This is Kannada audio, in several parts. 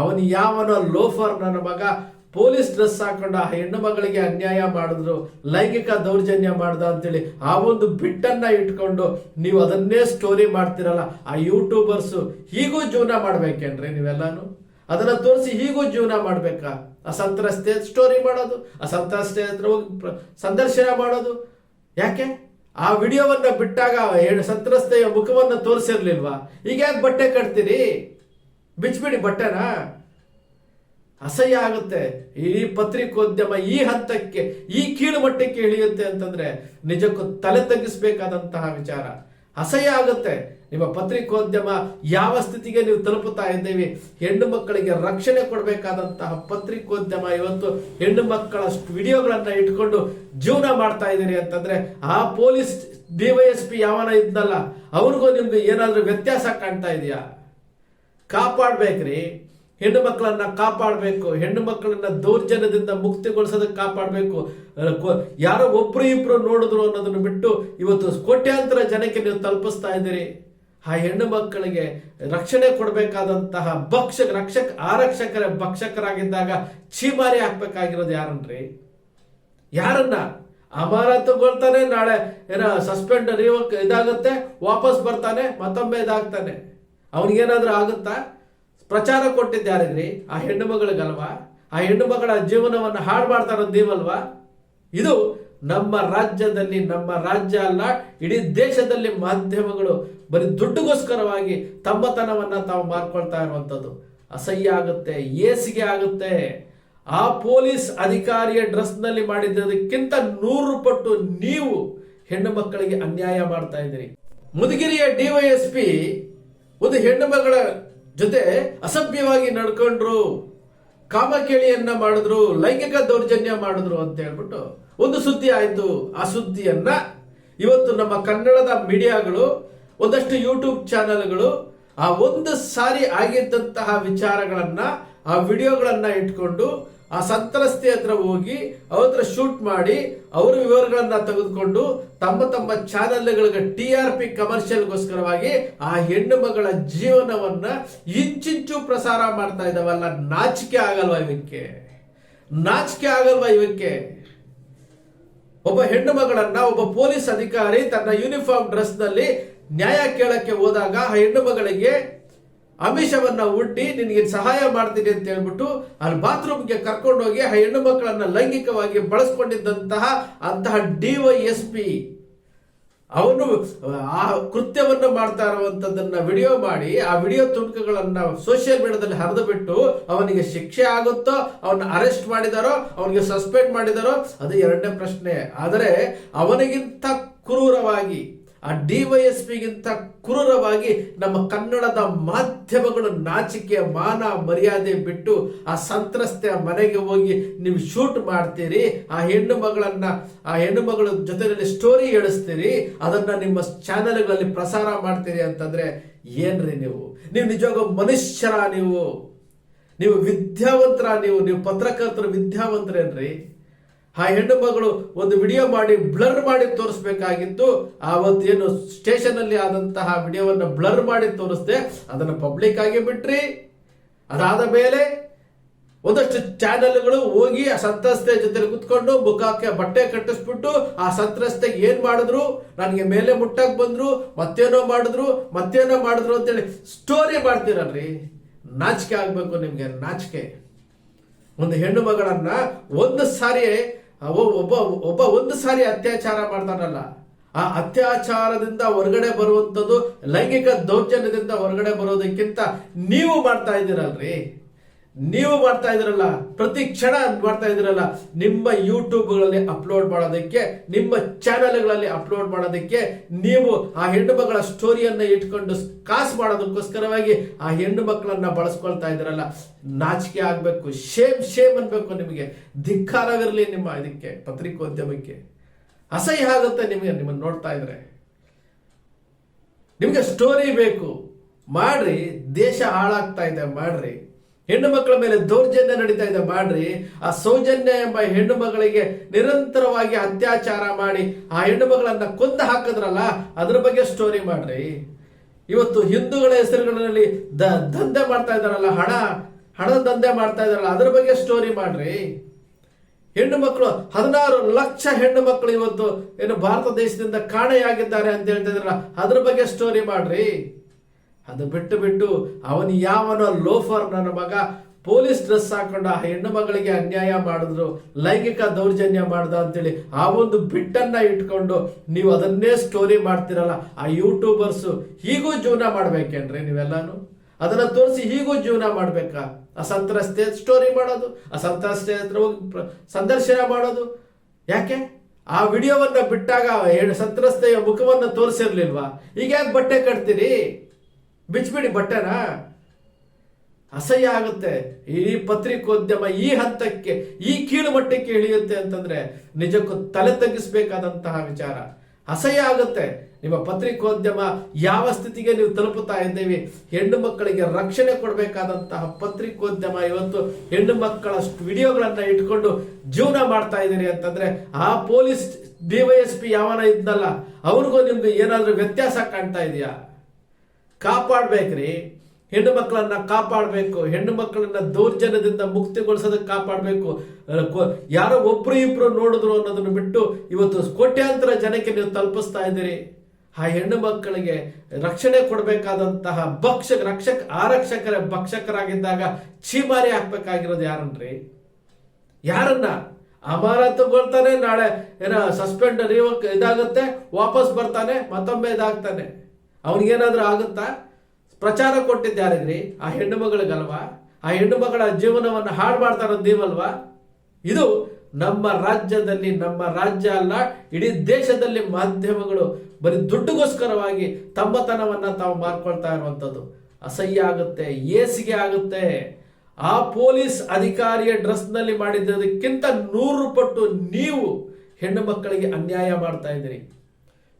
ಅವನು ಯಾವನೋ ಲೋಫರ್ ನನ್ನ ಮಗ, ಪೊಲೀಸ್ ಡ್ರೆಸ್ ಹಾಕೊಂಡ ಆ ಹೆಣ್ಣು ಮಗಳಿಗೆ ಅನ್ಯಾಯ ಮಾಡಿದ್ರು, ಲೈಂಗಿಕ ದೌರ್ಜನ್ಯ ಮಾಡ್ದ ಅಂತೇಳಿ ಆ ಒಂದು ಬಿಟ್ಟನ್ನ ಇಟ್ಕೊಂಡು ನೀವು ಅದನ್ನೇ ಸ್ಟೋರಿ ಮಾಡ್ತಿರಲ್ಲ, ಆ ಯೂಟ್ಯೂಬರ್ಸು ಹೀಗೂ ಜೀವನ ಮಾಡ್ಬೇಕೇನ್ರಿ ನೀವೆಲ್ಲಾನು? ಅದನ್ನ ತೋರಿಸಿ ಹೀಗೂ ಜೀವನ ಮಾಡ್ಬೇಕಾ? ಅಸಂತ್ರಸ್ತೆ ಸ್ಟೋರಿ ಮಾಡೋದು ಆ ಹತ್ರ ಹೋಗಿ ಸಂದರ್ಶನ ಮಾಡೋದು, ಯಾಕೆ? ಆ ವಿಡಿಯೋವನ್ನ ಬಿಟ್ಟಾಗ ಸಂತ್ರಸ್ತೆಯ ಮುಖವನ್ನ ತೋರಿಸಿರ್ಲಿಲ್ವಾ? ಈಗ ಯಾಕೆ ಬಟ್ಟೆ ಕಟ್ತೀರಿ? ಬಿಚ್ಬಿಡಿ ಬಟ್ಟೆನ. ಅಸಹ್ಯ ಆಗುತ್ತೆ. ಈ ಪತ್ರಿಕೋದ್ಯಮ ಈ ಹಂತಕ್ಕೆ, ಈ ಕೀಳು ಮಟ್ಟಕ್ಕೆ ಇಳಿಯುತ್ತೆ ಅಂತಂದ್ರೆ ನಿಜಕ್ಕೂ ತಲೆ ತಗ್ಗಿಸ್ಬೇಕಾದಂತಹ ವಿಚಾರ. ಅಸಹ್ಯ ಆಗುತ್ತೆ. ನಿಮ್ಮ ಪತ್ರಿಕೋದ್ಯಮ ಯಾವ ಸ್ಥಿತಿಗೆ ನೀವು ತಲುಪುತ್ತಾ ಇದ್ದೀವಿ? ಹೆಣ್ಣು ಮಕ್ಕಳಿಗೆ ರಕ್ಷಣೆ ಕೊಡಬೇಕಾದಂತಹ ಪತ್ರಿಕೋದ್ಯಮ ಇವತ್ತು ಹೆಣ್ಣು ಮಕ್ಕಳ ವಿಡಿಯೋಗಳನ್ನ ಇಟ್ಕೊಂಡು ಜೀವನ ಮಾಡ್ತಾ ಇದ್ದೀರಿ ಅಂತಂದ್ರೆ ಆ ಪೊಲೀಸ್ ಡಿವೈಎಸ್ಪಿ ಯಾವನ ಇದ್ನಲ್ಲ, ಅವ್ರಿಗೂ ನಿಮ್ಗೆ ಏನಾದ್ರೂ ವ್ಯತ್ಯಾಸ ಕಾಣ್ತಾ ಇದೆಯಾ? ಕಾಪಾಡ್ಬೇಕ್ರಿ. ಹೆಣ್ಣು ಮಕ್ಕಳನ್ನ ಕಾಪಾಡಬೇಕು. ಹೆಣ್ಣು ಮಕ್ಕಳನ್ನ ದೌರ್ಜನ್ಯದಿಂದ ಮುಕ್ತಿಗೊಳಿಸೋದಕ್ಕೆ ಕಾಪಾಡಬೇಕು. ಯಾರೋ ಒಬ್ರು ಇಬ್ರು ನೋಡಿದ್ರು ಅನ್ನೋದನ್ನು ಬಿಟ್ಟು ಇವತ್ತು ಕೋಟ್ಯಾಂತರ ಜನಕ್ಕೆ ನೀವು ತಲುಪಿಸ್ತಾ ಇದ್ದೀರಿ. ಆ ಹೆಣ್ಣು ಮಕ್ಕಳಿಗೆ ರಕ್ಷಣೆ ಕೊಡಬೇಕಾದಂತಹ ಭಕ್ಷಕ ರಕ್ಷಕ, ಆರಕ್ಷಕರ ಭಕ್ಷಕರಾಗಿದ್ದಾಗ ಛೀಮಾರಿ ಹಾಕ್ಬೇಕಾಗಿರೋದು ಯಾರನ್ರಿ? ಯಾರನ್ನ? ಅಮಾನತುಗೊಳ್ತಾನೆ ನಾಳೆ ಏನೋ ಸಸ್ಪೆಂಡ್ ಇದಾಗುತ್ತೆ, ವಾಪಸ್ ಬರ್ತಾನೆ, ಮತ್ತೊಮ್ಮೆ ಇದಾಗ್ತಾನೆ. ಅವನಿಗೇನಾದ್ರೂ ಆಗುತ್ತಾ? ಪ್ರಚಾರ ಕೊಟ್ಟಿದ್ದು ಯಾರಿಗ್ರಿ? ಆ ಹೆಣ್ಣು ಮಗಳಿಗಲ್ವಾ? ಆ ಹೆಣ್ಣು ಮಗಳ ಜೀವನವನ್ನು ಹಾಳು ಇದು ನಮ್ಮ ರಾಜ್ಯದಲ್ಲಿ, ನಮ್ಮ ರಾಜ್ಯ ಅಲ್ಲ, ಇಡೀ ದೇಶದಲ್ಲಿ ಮಾಧ್ಯಮಗಳು ಬರೀ ದುಡ್ಡುಗೋಸ್ಕರವಾಗಿ ತಮ್ಮತನವನ್ನ ತಾವು ಮಾರ್ಕೊಳ್ತಾ ಇರುವಂಥದ್ದು. ಅಸಹ್ಯ ಆಗುತ್ತೆ, ಏಸಿಗೆ ಆಗುತ್ತೆ. ಆ ಪೊಲೀಸ್ ಅಧಿಕಾರಿಯ ಡ್ರೆಸ್ನಲ್ಲಿ ಮಾಡಿದ್ದಕ್ಕಿಂತ ನೂರು ಪಟ್ಟು ನೀವು ಹೆಣ್ಣು ಮಕ್ಕಳಿಗೆ ಅನ್ಯಾಯ ಮಾಡ್ತಾ ಇದ್ದೀರಿ. ಮುದುಗಿರಿಯ ಡಿವೈಎಸ್ಪಿ ಒಂದು ಹೆಣ್ಣು ಮಗಳ ಜೊತೆ ಅಸಭ್ಯವಾಗಿ ನಡ್ಕೊಂಡ್ರು, ಕಾಮಕೇಳಿಯನ್ನ ಮಾಡಿದ್ರು, ಲೈಂಗಿಕ ದೌರ್ಜನ್ಯ ಮಾಡಿದ್ರು ಅಂತ ಹೇಳ್ಬಿಟ್ಟು ಒಂದು ಸುದ್ದಿ ಆಯ್ತು. ಆ ಸುದ್ದಿಯನ್ನ ಇವತ್ತು ನಮ್ಮ ಕನ್ನಡದ ಮೀಡಿಯಾಗಳು, ಒಂದಷ್ಟು ಯೂಟ್ಯೂಬ್ ಚಾನೆಲ್ಗಳು ಆ ಒಂದು ಸಾರಿ ಆಗಿದ್ದಂತಹ ವಿಚಾರಗಳನ್ನ, ಆ ವಿಡಿಯೋಗಳನ್ನ ಇಟ್ಕೊಂಡು ಆ ಸಂತ್ರಸ್ತೆ ಹತ್ರ ಹೋಗಿ ಅವ್ರ ಶೂಟ್ ಮಾಡಿ ಅವರ ವಿವರಗಳನ್ನ ತೆಗೆದುಕೊಂಡು ತಮ್ಮ ತಮ್ಮ ಚಾನೆಲ್ಗಳಿಗೆ ಟಿ ಆರ್ ಪಿ ಕಮರ್ಷಿಯಲ್ಗೋಸ್ಕರವಾಗಿ ಆ ಹೆಣ್ಣು ಮಗಳ ಜೀವನವನ್ನ ಇಂಚಿಂಚು ಪ್ರಸಾರ ಮಾಡ್ತಾ ಇದ್ದಾವಲ್ಲ ನಾಚಿಕೆ ಆಗಲ್ವಾ ಇವಕ್ಕೆ? ನಾಚಿಕೆ ಆಗಲ್ವಾ ಇವಕ್ಕೆ? ಒಬ್ಬ ಹೆಣ್ಣು ಮಗಳನ್ನ ಒಬ್ಬ ಪೊಲೀಸ್ ಅಧಿಕಾರಿ ತನ್ನ ಯೂನಿಫಾರ್ಮ್ ಡ್ರೆಸ್ನಲ್ಲಿ ನ್ಯಾಯ ಕೇಳಕ್ಕೆ ಹೋದಾಗ ಆ ಹೆಣ್ಣು ಮಗಳಿಗೆ ಅಮಿಷವನ್ನ ಒಡ್ಡಿ ನಿನಗೆ ಸಹಾಯ ಮಾಡ್ತೀನಿ ಅಂತ ಹೇಳ್ಬಿಟ್ಟು ಅಲ್ಲಿ ಬಾತ್ರೂಮ್ಗೆ ಕರ್ಕೊಂಡೋಗಿ ಆ ಹೆಣ್ಣು ಮಕ್ಕಳನ್ನ ಲೈಂಗಿಕವಾಗಿ ಬಳಸ್ಕೊಂಡಿದ್ದಂತಹ ಅಂತಹ ಡಿ ವೈ ಎಸ್ ಪಿ ಅವನು, ಆ ಕೃತ್ಯವನ್ನು ಮಾಡ್ತಾ ಇರುವಂತದನ್ನ ವಿಡಿಯೋ ಮಾಡಿ, ಆ ವಿಡಿಯೋ ತುಣುಕುಗಳನ್ನ ಸೋಷಿಯಲ್ ಮೀಡಿಯಾದಲ್ಲಿ ಹರಿದು ಬಿಟ್ಟು ಅವನಿಗೆ ಶಿಕ್ಷೆ ಆಗುತ್ತೋ, ಅವನ್ನ ಅರೆಸ್ಟ್ ಮಾಡಿದಾರೋ, ಅವನಿಗೆ ಸಸ್ಪೆಂಡ್ ಮಾಡಿದಾರೋ, ಅದು ಎರಡನೇ ಪ್ರಶ್ನೆ. ಆದರೆ ಅವನಿಗಿಂತ ಕ್ರೂರವಾಗಿ ಆ ಡಿವೈಎಸ್ಪಿಗಿಂತ ಕ್ರೂರವಾಗಿ ನಮ್ಮ ಕನ್ನಡದ ಮಾಧ್ಯಮಗಳು ನಾಚಿಕೆ, ಮಾನ, ಮರ್ಯಾದೆ ಬಿಟ್ಟು ಆ ಸಂತ್ರಸ್ತೆಯ ಮನೆಗೆ ಹೋಗಿ ನೀವು ಶೂಟ್ ಮಾಡ್ತೀರಿ, ಆ ಹೆಣ್ಣು ಮಗಳನ್ನ, ಆ ಹೆಣ್ಣು ಮಗಳ ಜೊತೆಯಲ್ಲಿ ಸ್ಟೋರಿ ಹೇಳಿಸ್ತೀರಿ, ಅದನ್ನ ನಿಮ್ಮ ಚಾನೆಲ್ಗಳಲ್ಲಿ ಪ್ರಸಾರ ಮಾಡ್ತೀರಿ ಅಂತಂದ್ರೆ ಏನ್ರಿ ನೀವು? ನೀವು ನಿಜವಾಗ ಮನುಷ್ಯರ ನೀವು? ನೀವು ವಿದ್ಯಾವಂತರ ನೀವು? ನೀವು ಪತ್ರಕರ್ತರು ವಿದ್ಯಾವಂತರೇನ್ರಿ? ಆ ಹೆಣ್ಣು ಮಗಳು ಒಂದು ವಿಡಿಯೋ ಮಾಡಿ ಬ್ಲರ್ ಮಾಡಿ ತೋರಿಸ್ಬೇಕಾಗಿತ್ತು. ಆವತ್ತೇನು ಸ್ಟೇಷನ್ ಅಲ್ಲಿ ಆದಂತಹ ವಿಡಿಯೋವನ್ನು ಬ್ಲರ್ ಮಾಡಿ ತೋರಿಸ್ದೆ, ಅದನ್ನು ಪಬ್ಲಿಕ್ ಆಗಿ ಬಿಟ್ರಿ. ಅದಾದ ಮೇಲೆ ಒಂದಷ್ಟು ಚಾನೆಲ್ಗಳು ಹೋಗಿ ಆ ಸಂತ್ರಸ್ತೆ ಜೊತೆ ಕುತ್ಕೊಂಡು ಮುಖಕ್ಕೆ ಬಟ್ಟೆ ಕಟ್ಟಿಸ್ಬಿಟ್ಟು ಆ ಸಂತ್ರಸ್ತೆ ಏನ್ ಮಾಡಿದ್ರು? ನನಗೆ ಮೇಲೆ ಮುಟ್ಟಕ್ ಬಂದ್ರು, ಮತ್ತೇನೋ ಮಾಡಿದ್ರು ಮತ್ತೇನೋ ಮಾಡಿದ್ರು ಅಂತೇಳಿ ಸ್ಟೋರಿ ಮಾಡ್ತೀರಲ್ರಿ? ನಾಚಿಕೆ ಆಗ್ಬೇಕು ನಿಮ್ಗೆ, ನಾಚಿಕೆ. ಒಂದು ಹೆಣ್ಣು ಮಗಳನ್ನ ಒಂದು ಸಾರಿ ಒಬ್ಬ ಒಬ್ಬ ಒಂದು ಸಾರಿ ಅತ್ಯಾಚಾರ ಮಾಡ್ತಾನಲ್ಲ, ಆ ಅತ್ಯಾಚಾರದಿಂದ ಹೊರಗಡೆ ಬರುವಂಥದ್ದು ಲೈಂಗಿಕ ದೌರ್ಜನ್ಯದಿಂದ ಹೊರಗಡೆ ಬರೋದಕ್ಕಿಂತ ನೀವು ಮಾಡ್ತಾ ಇದ್ದೀರಲ್ರಿ? ನೀವು ಮಾಡ್ತಾ ಇದ್ರಲ್ಲ ಪ್ರತಿ ಕ್ಷಣ ಮಾಡ್ತಾ ಇದ್ರಲ್ಲ ನಿಮ್ಮ ಯೂಟ್ಯೂಬ್ಗಳಲ್ಲಿ ಅಪ್ಲೋಡ್ ಮಾಡೋದಕ್ಕೆ, ನಿಮ್ಮ ಚಾನೆಲ್ಗಳಲ್ಲಿ ಅಪ್ಲೋಡ್ ಮಾಡೋದಕ್ಕೆ ನೀವು ಆ ಹೆಣ್ಣು ಮಕ್ಕಳ ಸ್ಟೋರಿಯನ್ನು ಇಟ್ಕೊಂಡು ಕಾಸು ಮಾಡೋದಕ್ಕೋಸ್ಕರವಾಗಿ ಆ ಹೆಣ್ಣು ಮಕ್ಕಳನ್ನ ಬಳಸ್ಕೊಳ್ತಾ ಇದ್ದೀರಲ್ಲ. ನಾಚಿಕೆ ಆಗಬೇಕು ಶೇಮ್ ಶೇಮ್ ಅನ್ಬೇಕು ನಿಮಗೆ. ಧಿಕ್ಕಾರವಿರಲಿ ನಿಮ್ಮ ಇದಕ್ಕೆ, ಪತ್ರಿಕೋದ್ಯಮಕ್ಕೆ. ಅಸಹ್ಯ ಆಗುತ್ತೆ ನಿಮಗೆ, ನಿಮ್ಮನ್ನು ನೋಡ್ತಾ ಇದ್ರೆ. ನಿಮಗೆ ಸ್ಟೋರಿ ಬೇಕು. ಮಾಡ್ರಿ, ದೇಶ ಹಾಳಾಗ್ತಾ ಇದೆ, ಮಾಡ್ರಿ. ಹೆಣ್ಣು ಮಕ್ಕಳ ಮೇಲೆ ದೌರ್ಜನ್ಯ ನಡೀತಾ ಇದೆ ಮಾಡ್ರಿ. ಆ ಸೌಜನ್ಯ ಎಂಬ ಹೆಣ್ಣು ಮಗಳಿಗೆ ನಿರಂತರವಾಗಿ ಅತ್ಯಾಚಾರ ಮಾಡಿ ಆ ಹೆಣ್ಣು ಮಗಳನ್ನ ಕೊಂದು ಹಾಕಿದ್ರಲ್ಲ, ಅದ್ರ ಬಗ್ಗೆ ಸ್ಟೋರಿ ಮಾಡ್ರಿ. ಇವತ್ತು ಹಿಂದೂಗಳ ಹೆಸರುಗಳಲ್ಲಿ ದ, ದಂಧೆ ಮಾಡ್ತಾ ಇದ್ದಾರಲ್ಲ, ಹಣ, ಹಣದ ದಂಧೆ ಮಾಡ್ತಾ ಇದ್ದಾರಲ್ಲ, ಅದ್ರ ಬಗ್ಗೆ ಸ್ಟೋರಿ ಮಾಡ್ರಿ. ಹೆಣ್ಣು ಮಕ್ಕಳು, ಹದಿನಾರು ಲಕ್ಷ ಹೆಣ್ಣು ಮಕ್ಕಳು ಇವತ್ತು ಏನು ಭಾರತ ದೇಶದಿಂದ ಕಾಣೆಯಾಗಿದ್ದಾರೆ ಅಂತ ಹೇಳ್ತಾ ಇದ್ರಲ್ಲ ಅದ್ರ ಬಗ್ಗೆ ಸ್ಟೋರಿ ಮಾಡ್ರಿ. ಅದು ಬಿಟ್ಟು ಬಿಟ್ಟು ಅವನು ಯಾವನೋ ಲೋಫರ್ ನನ್ನ ಮಗ ಪೊಲೀಸ್ ಡ್ರೆಸ್ ಹಾಕೊಂಡು ಆ ಹೆಣ್ಣು ಮಗಳಿಗೆ ಅನ್ಯಾಯ ಮಾಡಿದ್ರು, ಲೈಂಗಿಕ ದೌರ್ಜನ್ಯ ಮಾಡ್ದ ಅಂತೇಳಿ ಆ ಒಂದು ಬಿಟ್ಟನ್ನ ಇಟ್ಕೊಂಡು ನೀವು ಅದನ್ನೇ ಸ್ಟೋರಿ ಮಾಡ್ತಿರಲ್ಲ, ಆ ಯೂಟ್ಯೂಬರ್ಸ್ ಹೀಗೂ ಜೀವನ ಮಾಡ್ಬೇಕೇನ್ರಿ ನೀವೆಲ್ಲಾನು? ಅದನ್ನ ತೋರಿಸಿ ಹೀಗೂ ಜೀವನ ಮಾಡ್ಬೇಕಾ? ಅಸಂತ್ರಸ್ತೆ ಸ್ಟೋರಿ ಮಾಡೋದು ಹತ್ರ ಹೋಗಿ ಸಂದರ್ಶನ ಮಾಡೋದು. ಯಾಕೆ? ಆ ವಿಡಿಯೋವನ್ನ ಬಿಟ್ಟಾಗ ಸಂತ್ರಸ್ತೆಯ ಮುಖವನ್ನ ತೋರಿಸಿರ್ಲಿಲ್ವಾ? ಈಗ ಯಾಕೆ ಬಟ್ಟೆ ಕಟ್ತೀರಿ? ಬಿಚ್ಬಿಡಿ ಬಟ್ಟೆನ. ಅಸಹ್ಯ ಆಗುತ್ತೆ. ಈ ಪತ್ರಿಕೋದ್ಯಮ ಈ ಹಂತಕ್ಕೆ, ಈ ಕೀಳು ಮಟ್ಟಕ್ಕೆ ಇಳಿಯುತ್ತೆ ಅಂತಂದ್ರೆ ನಿಜಕ್ಕೂ ತಲೆ ತಗ್ಗಿಸಬೇಕಾದಂತಹ ವಿಚಾರ. ಅಸಹ್ಯ ಆಗುತ್ತೆ. ನಿಮ್ಮ ಪತ್ರಿಕೋದ್ಯಮ ಯಾವ ಸ್ಥಿತಿಗೆ ನೀವು ತಲುಪುತ್ತಾ ಇದ್ದೀವಿ? ಹೆಣ್ಣು ಮಕ್ಕಳಿಗೆ ರಕ್ಷಣೆ ಕೊಡಬೇಕಾದಂತಹ ಪತ್ರಿಕೋದ್ಯಮ ಇವತ್ತು ಹೆಣ್ಣು ಮಕ್ಕಳ ವಿಡಿಯೋಗಳನ್ನ ಇಟ್ಕೊಂಡು ಜೀವನ ಮಾಡ್ತಾ ಇದ್ದೀರಿ ಅಂತಂದ್ರೆ ಆ ಪೊಲೀಸ್ ಡಿವೈಎಸ್ಪಿ ಯಾವನ ಇದ್ನಲ್ಲ ಅವ್ರಿಗೂ ನಿಮ್ಗೆ ಏನಾದ್ರೂ ವ್ಯತ್ಯಾಸ ಕಾಣ್ತಾ ಇದೆಯಾ? ಕಾಪಾಡ್ಬೇಕ್ರಿ. ಹೆಣ್ಣು ಮಕ್ಕಳನ್ನ ಕಾಪಾಡಬೇಕು. ಹೆಣ್ಣು ಮಕ್ಕಳನ್ನ ದೌರ್ಜನ್ಯದಿಂದ ಮುಕ್ತಿಗೊಳಿಸೋದಕ್ಕೆ ಕಾಪಾಡಬೇಕು. ಯಾರೋ ಒಬ್ರು ಇಬ್ರು ನೋಡಿದ್ರು ಅನ್ನೋದನ್ನು ಬಿಟ್ಟು ಇವತ್ತು ಕೋಟ್ಯಾಂತರ ಜನಕ್ಕೆ ನೀವು ತಲುಪಿಸ್ತಾ ಇದ್ದೀರಿ. ಆ ಹೆಣ್ಣು ಮಕ್ಕಳಿಗೆ ರಕ್ಷಣೆ ಕೊಡಬೇಕಾದಂತಹ ಭಕ್ಷಕ ರಕ್ಷಕ, ಆರಕ್ಷಕರ ಭಕ್ಷಕರಾಗಿದ್ದಾಗ ಚೀಮಾರಿ ಹಾಕ್ಬೇಕಾಗಿರೋದು ಯಾರನ್ರಿ? ಯಾರನ್ನ? ಅಮಾನತುಗೊಳ್ತಾನೆ ನಾಳೆ ಏನ ಸಸ್ಪೆಂಡ್ ಇದಾಗುತ್ತೆ, ವಾಪಸ್ ಬರ್ತಾನೆ, ಮತ್ತೊಮ್ಮೆ ಇದಾಗ್ತಾನೆ. ಅವನಿಗೇನಾದ್ರೂ ಆಗುತ್ತಾ? ಪ್ರಚಾರ ಕೊಟ್ಟಿದ್ದಾರೆ ಯಾರಿಗ್ರಿ? ಆ ಹೆಣ್ಣು ಮಗಳಿಗಲ್ವಾ? ಆ ಹೆಣ್ಣು ಮಗಳ ಜೀವನವನ್ನು ಹಾಳು ಮಾಡ್ತಾರಂತೀವಲ್ವಾ ಇದು ನಮ್ಮ ರಾಜ್ಯದಲ್ಲಿ, ನಮ್ಮ ರಾಜ್ಯ ಅಲ್ಲ, ಇಡೀ ದೇಶದಲ್ಲಿ ಮಾಧ್ಯಮಗಳು ಬರೀ ದುಡ್ಡುಗೋಸ್ಕರವಾಗಿ ತಮ್ಮತನವನ್ನ ತಾವು ಮಾರ್ಕೊಳ್ತಾ ಇರುವಂಥದ್ದು. ಅಸಹ್ಯ ಆಗುತ್ತೆ, ಏಸಿಗೆ ಆಗುತ್ತೆ. ಆ ಪೊಲೀಸ್ ಅಧಿಕಾರಿಯ ಡ್ರೆಸ್ನಲ್ಲಿ ಮಾಡಿದ್ದಕ್ಕಿಂತ ನೂರು ಪಟ್ಟು ನೀವು ಹೆಣ್ಣು ಮಕ್ಕಳಿಗೆ ಅನ್ಯಾಯ ಮಾಡ್ತಾ ಇದ್ದೀರಿ.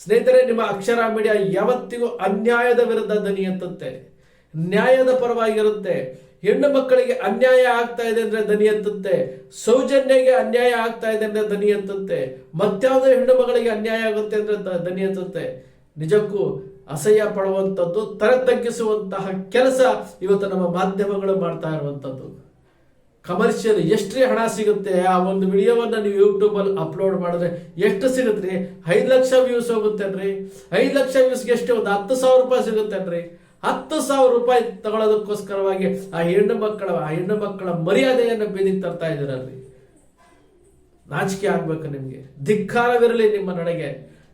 ಸ್ನೇಹಿತರೆ, ನಿಮ್ಮ ಅಕ್ಷರ ಮೀಡಿಯಾ ಯಾವತ್ತಿಗೂ ಅನ್ಯಾಯದ ವಿರುದ್ಧ ದನಿ ನ್ಯಾಯದ ಪರವಾಗಿರುತ್ತೆ. ಹೆಣ್ಣು ಮಕ್ಕಳಿಗೆ ಅನ್ಯಾಯ ಆಗ್ತಾ ಇದೆ ಅಂದ್ರೆ ದನಿ ಸೌಜನ್ಯಗೆ ಅನ್ಯಾಯ ಆಗ್ತಾ ಇದೆ ಅಂದ್ರೆ ದನಿ ಎತ್ತುತ್ತೆ. ಮತ್ಯಾವುದೋ ಹೆಣ್ಣು ಮಗಳಿಗೆ ಅನ್ಯಾಯ ಆಗುತ್ತೆ ಅಂದ್ರೆ ದನಿ ನಿಜಕ್ಕೂ ಅಸಹ್ಯ ಪಡುವಂಥದ್ದು, ತಲೆ ತಗ್ಗಿಸುವಂತಹ ಕೆಲಸ ಇವತ್ತು ನಮ್ಮ ಮಾಧ್ಯಮಗಳು ಮಾಡ್ತಾ ಇರುವಂಥದ್ದು. ಕಮರ್ಷಿಯಲ್ ಎಷ್ಟೇ ಹಣ ಸಿಗುತ್ತೆ, ಆ ಒಂದು ವಿಡಿಯೋವನ್ನು ನೀವು ಯೂಟ್ಯೂಬಲ್ಲಿ ಅಪ್ಲೋಡ್ ಮಾಡಿದ್ರೆ ಎಷ್ಟು ಸಿಗುತ್ತೆ ಐದು ಲಕ್ಷ ವ್ಯೂಸ್ ಹೋಗುತ್ತೇನ್ರಿ ಐದು ಲಕ್ಷ ವ್ಯೂಸ್ಗೆ ಎಷ್ಟು ಒಂದು ಹತ್ತು ಸಾವಿರ ರೂಪಾಯಿ ಸಿಗುತ್ತೇನ್ರಿ ಹತ್ತು ಸಾವಿರ ರೂಪಾಯಿ ತಗೊಳ್ಳೋದಕ್ಕೋಸ್ಕರವಾಗಿ ಆ ಹೆಣ್ಣು ಮಕ್ಕಳ, ಆ ಹೆಣ್ಣು ಮಕ್ಕಳ ಮರ್ಯಾದೆಯನ್ನು ಬೀದಿಗೆ ತರ್ತಾ ಇದ್ದೀರಲ್ರಿ. ನಾಚಿಕೆ ಆಗ್ಬೇಕು ನಿಮಗೆ. ಧಿಕ್ಕಾರವಿರಲಿ ನಿಮ್ಮ ನಡೆಗೆ.